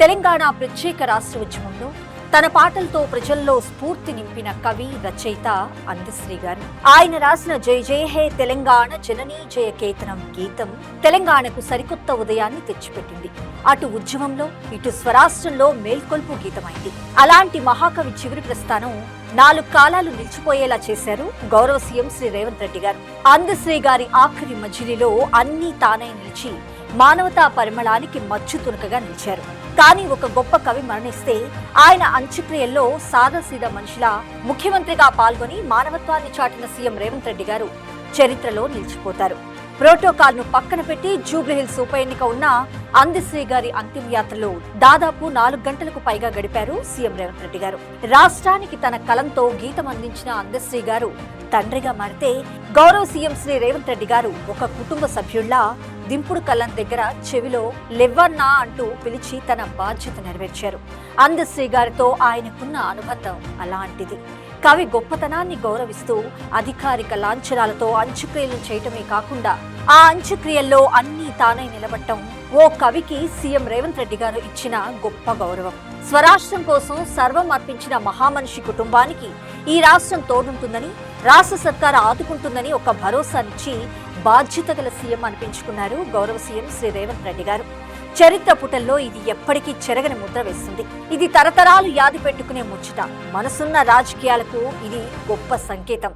తెలంగాణ ప్రత్యేక రాష్ట్ర ఉద్యమంలో తన పాటలతో ప్రజల్లో స్ఫూర్తి నింపిన కవి రచయిత అందశ్రీ గారు. ఆయన రాసిన జై జయ హే తెలంగాణ జననీ జయ కేతనం గీతం తెలంగాణకు సరికొత్త ఉదయాన్ని తెచ్చిపెట్టింది. అటు ఉద్యమంలో ఇటు స్వరాష్ట్రంలో మేల్కొల్పు గీతమైంది. అలాంటి మహాకవి చివరి ప్రస్థానం నాలుగు కాలాలు నిలిచిపోయేలా చేశారు గౌరవ సీఎం శ్రీ రేవంత్ రెడ్డి గారు. అందశ్రీ గారి ఆఖరి మజిలీలో అన్నీ తానై నిలిచి మానవతా పరిమళానికి మచ్చు తునకగా నిలిచారు. కానీ ఒక గొప్ప కవి మరణిస్తే ఆయన అంత్యక్రియల్లో సాదాసీదా మనిషిలా ముఖ్యమంత్రిగా పాల్గొని మానవత్వాన్ని చాటిన సీఎం రేవంత్ రెడ్డి గారు చరిత్రలో నిలిచిపోతారు. ప్రోటోకాల్ను పక్కన పెట్టి జూబ్లీహిల్స్ ఉప ఎన్నిక ఉన్న అందశ్రీ గారి అంతిమ యాత్రలో దాదాపు నాలుగు గంటలకు పైగా గడిపారు సీఎం రేవంత్ రెడ్డి గారు. రాష్ట్రానికి తన కలంతో గీతం అందించిన అందశ్రీ గారు తండ్రిగా మారితే గౌరవ సీఎం శ్రీ రేవంత్ రెడ్డి గారు ఒక కుటుంబ సభ్యుల్లా దింపుడు కళ్ళం దగ్గర చెవిలో లెవ్వన్నా అంటూ పిలిచి తన బాధ్యత నెరవేర్చారు. అందశ్రీ గారితో ఆయనకున్న అనుబంధం అలాంటిది. కవి గొప్పతనాన్ని గౌరవిస్తూ అధికారిక లాంఛనాలతో అంచుక్రియలు చేయటమే కాకుండా ఆ అంచుక్రియల్లో అన్నీ తానై నిలబట్టం ఓ కవికి సీఎం రేవంత్ రెడ్డి గారు ఇచ్చిన గొప్ప గౌరవం. స్వరాష్ట్రం కోసం సర్వం అర్పించిన మహామనిషి కుటుంబానికి ఈ రాష్ట్రం తోడుంటుందని రాష్ట్ర సర్కార్ ఆదుకుంటుందని ఒక భరోసానిచ్చి బాధ్యత గల సీఎం అనిపించుకున్నారు గౌరవ సీఎం శ్రీ రేవంత్ రెడ్డి గారు. చరిత్ర పుటల్లో ఇది ఎప్పటికీ చెరగని ముద్ర వేస్తుంది ఇది తరతరాలు యాది పెట్టుకునే ముచ్చట. మనసున్న రాజకీయాలకు ఇది గొప్ప సంకేతం.